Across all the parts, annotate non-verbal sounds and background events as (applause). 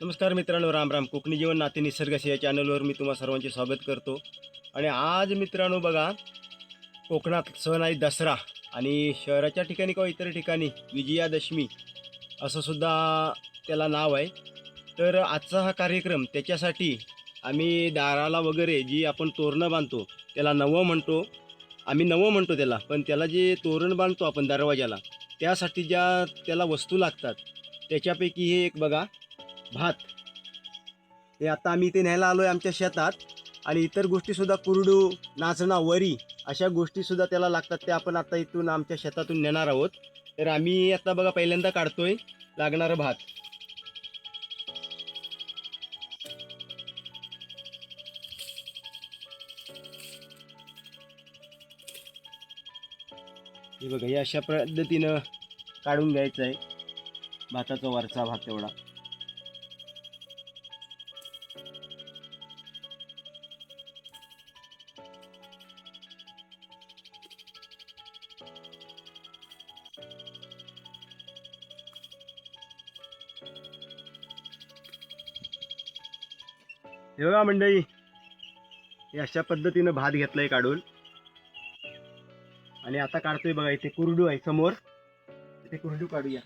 नमस्कार मित्रांनो राम राम. कोकणी जीवन नाते निसर्गाशी या चॅनलवर मी तुम्हा सर्वांचे स्वागत करतो. आणि आज मित्रांनो बघा कोकणात सण आहे दसरा. आणि शहराच्या ठिकाणी किंवा इतर ठिकाणी विजयादशमी असं सुद्धा त्याला नाव आहे. तर आजचा हा कार्यक्रम त्याच्यासाठी आम्ही दाराला वगैरे जी आपण तोरणं बांधतो त्याला नवं म्हणतो. आम्ही नवं म्हणतो त्याला पण त्याला जे तोरण बांधतो आपण दरवाजाला त्यासाठी ज्या त्याला वस्तू लागतात त्याच्यापैकी हे एक बघा. भात. हे आता आम्ही इथे न्यायला आलो आहे आमच्या शेतात आणि इतर गोष्टीसुद्धा कुरडू नाचणा वरी अशा गोष्टीसुद्धा त्याला लागतात त्या आपण आता इथून आमच्या शेतातून नेणार आहोत. तर आम्ही आता बघा पहिल्यांदा काढतोय लागणारं भात. हे बघा हे अशा पद्धतीनं काढून घ्यायचं आहे भाताचा वरचा भाग तेवढा हे बघा मंडळी हे अशा पद्धतीनं भात घेतलाय काढून. आणि आता काढतोय बघा इथे कुरडू आहे समोर. इथे कुरडू काढूया.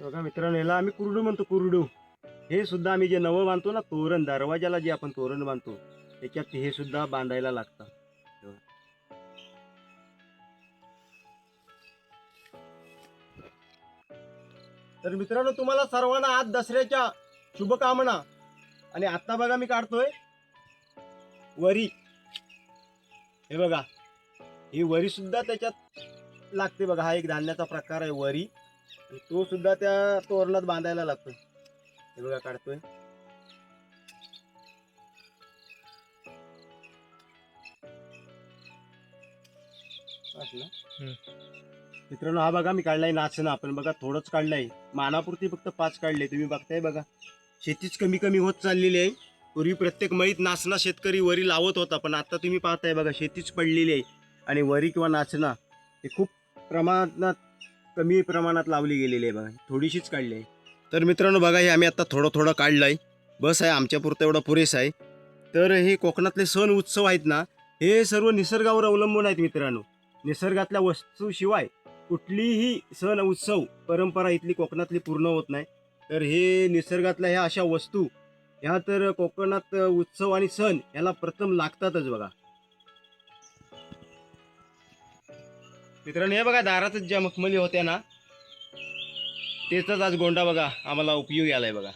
बघा मित्रांनो याला आम्ही कुरडू म्हणतो कुरडू. हे सुद्धा आम्ही जे नवं बांधतो ना तोरण दरवाजाला जे आपण तोरण बांधतो त्याच्यात हे सुद्धा बांधायला लागतं. तर मित्रांनो तुम्हाला सर्वांना आज दसऱ्याच्या शुभकामना. आणि आत्ता बघा मी काढतोय. वरी. हे बघा. ही वरी सुद्धा त्याच्यात लागते बघा. हा एक धान्याचा प्रकार आहे वरी. तो सुद्धा त्या तोरणात बांधायला लागतो हे बघा काढतोय? मित्रांनो हा बघा मी काढलाय नाचणं. आपण बघा थोडंच काढलंय. मानापुरती फक्त पाच काढले. तुम्ही बघताय बघा. शेतीच कमी कमी होत चाललेली आहे. पूर्वी प्रत्येक मळीत नाचणा शेतकरी वरी लावत होता पण आता तुम्ही पाहताय बघा शेतीच पडलेली आहे. आणि वरी किंवा नाचणा हे खूप प्रमाणात कमी प्रमाणात लावली गेलेली आहे बघा. थोडीशीच काढली आहे. तर मित्रांनो बघा हे आम्ही आता थोडं थोडं काढलं आहे बस आहे आमच्यापुरतं एवढं पुरेसं आहे. तर हे कोकणातले सण उत्सव आहेत ना हे सर्व निसर्गावर अवलंबून आहेत मित्रांनो. निसर्गातल्या वस्तूशिवाय कुठलीही सण उत्सव परंपरा इथली कोकणातली पूर्ण होत नाही. तर हे निसर्गातल्या ह्या अशा वस्तू ह्या तर कोकणात उत्सव आणि सण याला प्रथम लागतातच बघा. मित्रांनो हे बघा दारातच ज्या मखमली होत्या ना त्याचाच आज गोंडा बघा आम्हाला उपयोग आलाय बघा.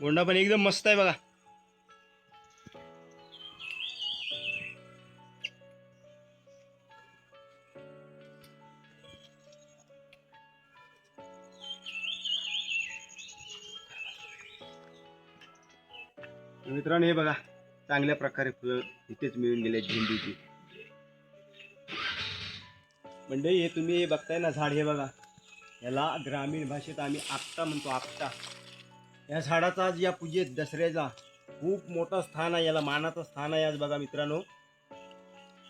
गोंडा पण एकदम मस्त आहे बघा. मित्रांनो हे बघा चांगल्या प्रकारे फुलं इथेच मिळून गेले झेंडूची म्हणजे हे तुम्ही हे बघताय ना झाड हे बघा. याला ग्रामीण भाषेत आम्ही आपटा म्हणतो आपटा. या झाडाचा आज या पूजेत दसऱ्याचा खूप मोठं स्थान आहे याला मानाचं स्थान आहे आज बघा मित्रांनो.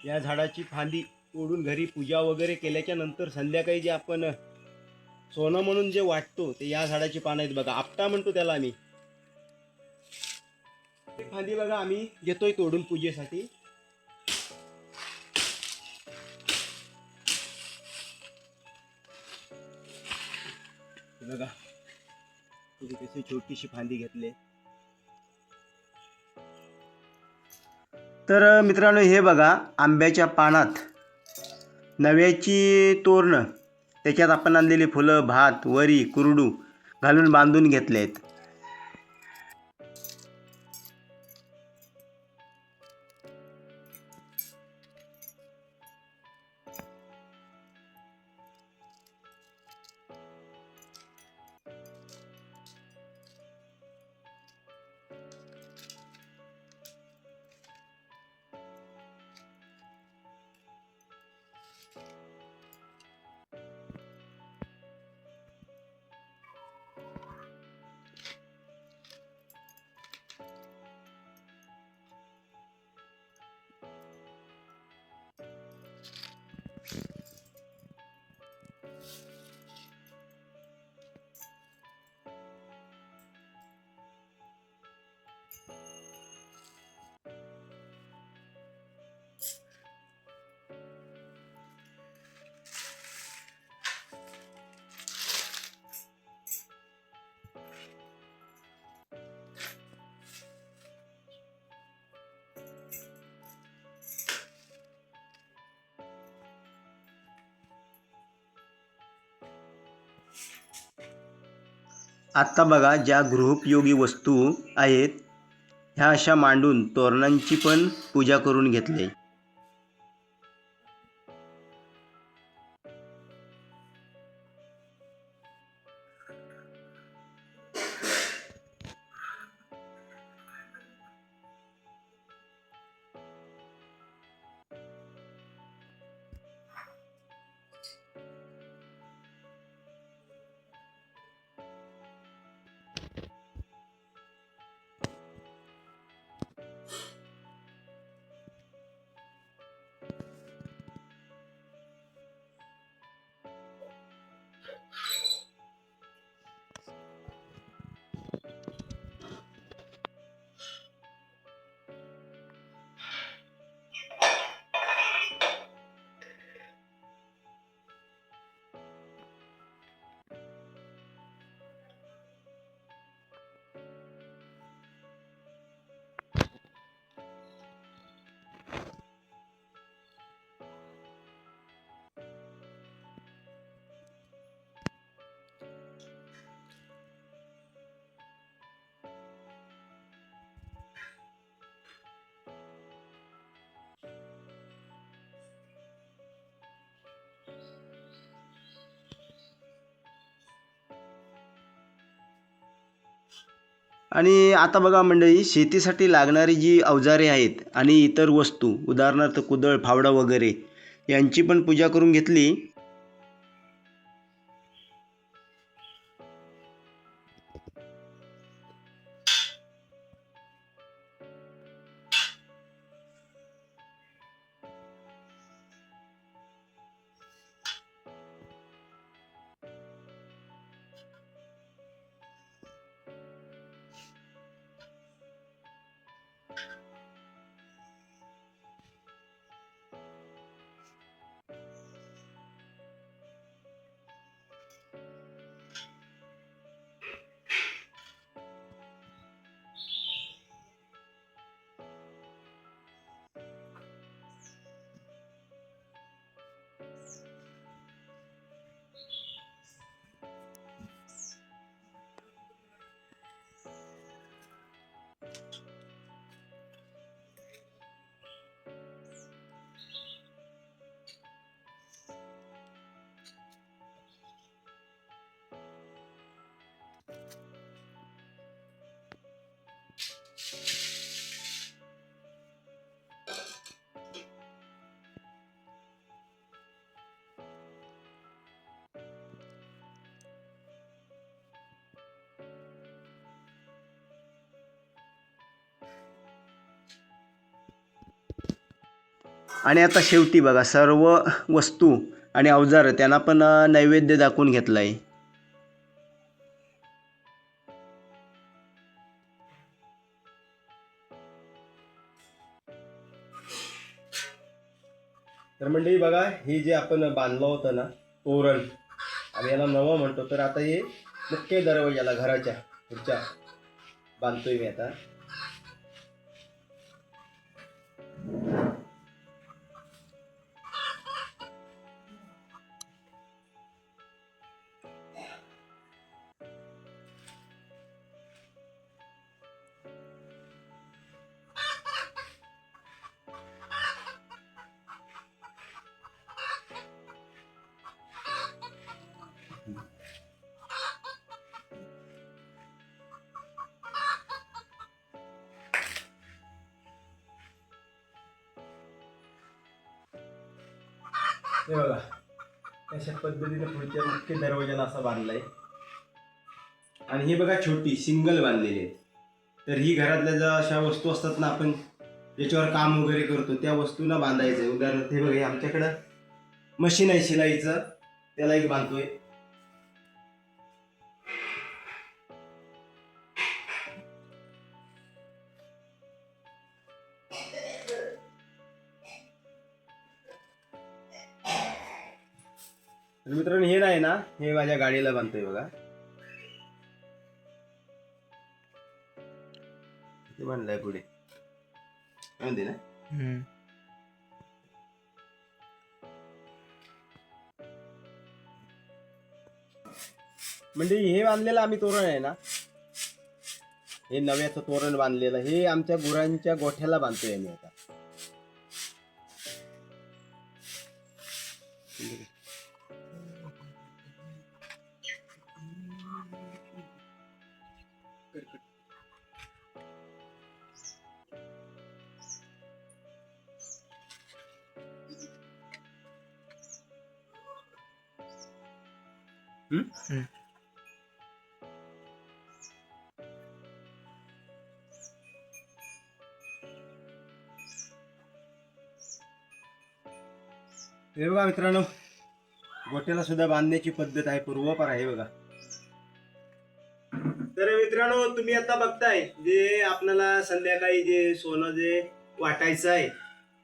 या झाडाची फांदी तोडून घरी पूजा वगैरे केल्याच्यानंतर संध्याकाळी जे आपण सोनं म्हणून जे वाटतो ते या झाडाची पानं आहेत बघा. आपटा म्हणतो त्याला आम्ही. फांदी बघा आम्ही घेतोय तोडून पूजेसाठी. बघा. इथे कशी छोटीशी फांदी घेतली. तर मित्रांनो हे बघा आंब्याच्या पानात. नव्याची तोरणं. त्याच्यात आपण आणलेली फुलं भात वरी कुरडू घालून बांधून घेतले आहेत आत्ता बघा ज्या गृहोपयोगी वस्तू आहेत ह्या अशा मांडून तोरणांची पण पूजा करून घेतली. आणि आता बघा मंडळी शेतीसाठी लागणारी जी अवजारे आहेत आणि इतर वस्तू उदाहरणार्थ कुदळ फावडा वगैरे यांची पण पूजा करून घेतली. आणि आता शेवटी बघा सर्व वस्तू आणि अवजार त्यांना पण नैवेद्य दाखवून घेतला आहे तर मंडळी बघा हे जे आपण बांधलं होतं ना तोरण आम्ही याला नवं म्हणतो तर आता हे मुख्य दरवाजाला घराच्या पुढच्या बांधतोय मी आता. हे बघा. अशा पद्धतीने पुढच्या मुख्य दरवाजाला असा बांधलाय. आणि ही बघा छोटी सिंगल बांधलेली आहे तर ही घरातल्या ज्या अशा वस्तू असतात ना आपण ज्याच्यावर काम वगैरे करतो त्या वस्तूला बांधायचं आहे उदाहरणार्थ हे बघा आमच्याकडं मशीन आहे शिलाईचं. त्याला एक बांधतोय. मित्रांनो हे नाही ना हे माझ्या गाडीला बांधतोय बघा. ते बांधलंय पुढे. म्हणते ना? म्हणजे हे बांधलेलं आम्ही तोरण आहे ना. हे नव्याचं तोरण बांधलेलं हे आमच्या गुरांच्या गोठ्याला बांधतोय आम्ही आता. हे बघा मित्रांनो गोट्याला सुद्धा बांधण्याची पद्धत आहे पूर्वपर आहे बघा. तर मित्रांनो तुम्ही आता बघताय जे आपल्याला संध्याकाळी जे सोनं जे वाटायचं आहे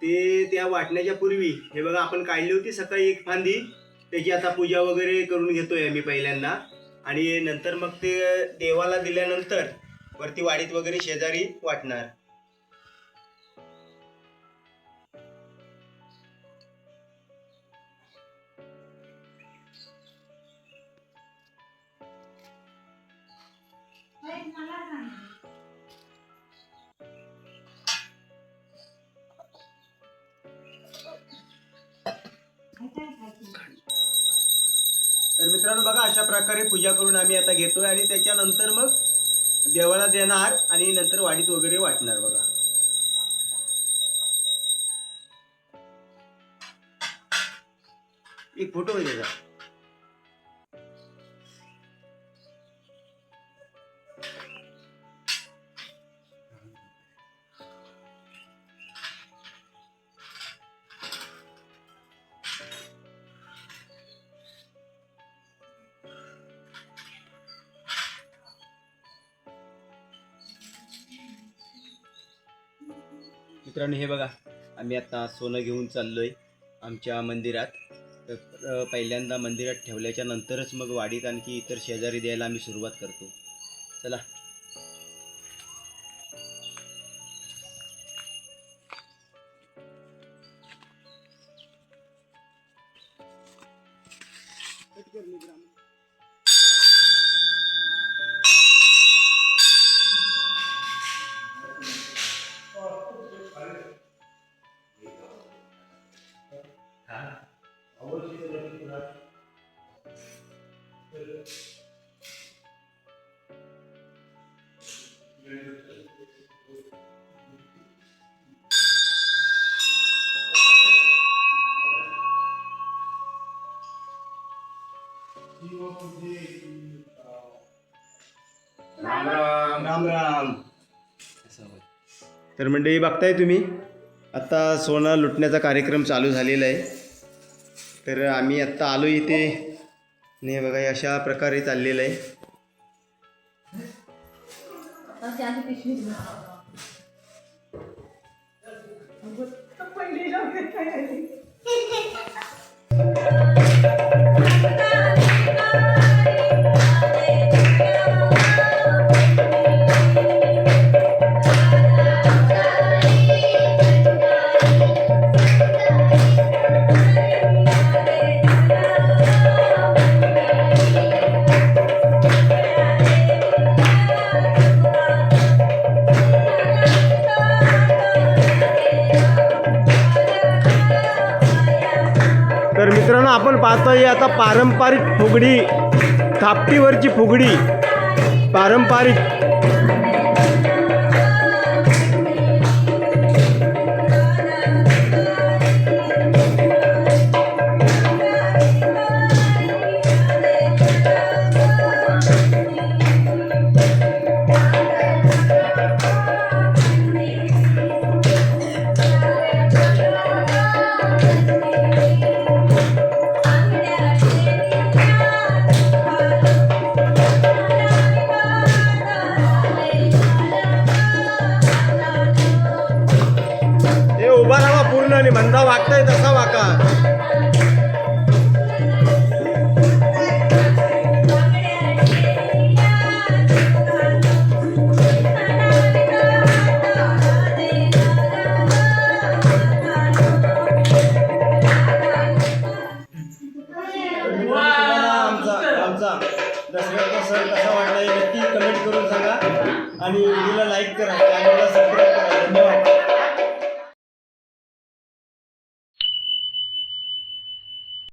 ते त्या वाटण्याच्या पूर्वी हे बघा आपण काढली होती सकाळी एक फांदी. त्याची आता पूजा वगैरे करून घेतोय आम्ही पहिल्यांदा. आणि नंतर मग ते देवाला दिल्यानंतर वरती वाडीत वगैरे शेजारी वाटणार. तर प्रकारे पूजा करून आम्ही आता घेतोय आणि त्याच्यानंतर मग देवाला देणार आणि नंतर वाडीत वगैरे वाटणार बघा. एक फोटो आहे मित्रांनो हे बघा आम्ही आता सोनं घेऊन चाललोय आमच्या मंदिरात. तर पहिल्यांदा मंदिरात ठेवल्याच्या नंतरच मग वाडीत आणखी इतर शेजारी द्यायला आम्ही सुरुवात करतो. चला राम राम. तर मंडळी बघताय तुम्ही? आता सोनं लुटण्याचा कार्यक्रम चालू झालेला आहे. तर आम्ही आत्ता आलो इथे. नाही बघा अशा प्रकारे चाललेलं आहे. (laughs) पाहतोय आता पारंपरिक फुगडी थापटीवरची फुगडी. पारंपरिक